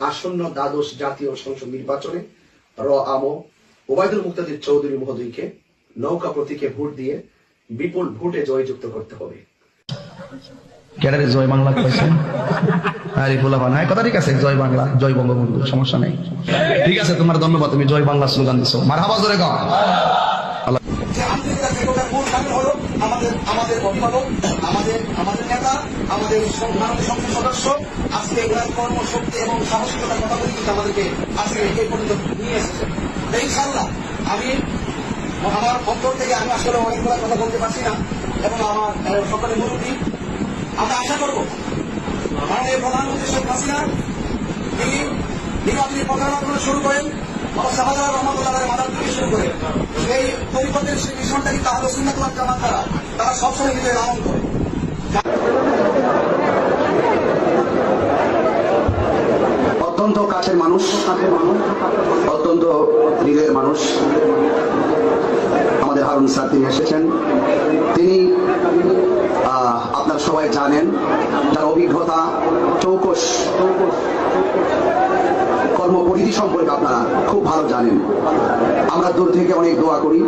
আসন্ন দ্বাদশ জাতীয় সংসদ নির্বাচনে র আমো ওবায়দুল মুক্তাদির চৌধুরী মহোদয়কে নৌকা প্রতীকে ভোট দিয়ে বিপুল ভোটে জয়যুক্ত করতে হবে। ক্যাডারে জয় বাংলা কয়েছে আরে ফুলা বান হ্যাঁ কথা ঠিক আছে জয় বাংলা জয় বঙ্গবন্ধু সমস্যা নেই। ঠিক আছে তোমার ধন্যবাদ তুমি জয় বাংলা স্লোগান দিছো। মার হাবা জোরে গাও। আমাদের আমাদের অভিভাবক আমাদের আমাদের নেতা আমাদের সংসদ সদস্য আজকে ওনার কর্মশক্তি এবং সাহসিকতার কথা বলে কিন্তু আমাদেরকে আজকে এই পর্যন্ত নিয়ে এসেছে। ইনশাল্লাহ আমি আমার অন্তর থেকে আমি আসলে অনেকগুলো কথা বলতে পারছি না এবং আমার আহ, সকলে মুরব্বী। আমরা আশা করব মাননীয় প্রধানমন্ত্রী শেখ হাসিনা তিনি নির্বাচনী প্রচারণা শুরু করেন আমার শাহজালাল রহমতুল্লাহ মাদার থেকে শুরু করে। সেই পরিপথের সেই মিশনটা কিন্তু সুন্নাত ওয়াল জামাত তারা তারা সবসময় কিন্তু লালন করে। অত্যন্ত কাছের মানুষ অত্যন্ত হৃদয়ের মানুষ। আমাদের হারুন স্যার তিনি এসেছেন। তিনি আপনারা সবাই জানেন, তার অভিজ্ঞতা, চৌকস, কর্মপরিধি সম্পর্কে আপনারা খুব ভালো জানেন। আমরা দূর থেকে অনেক দোয়া করি।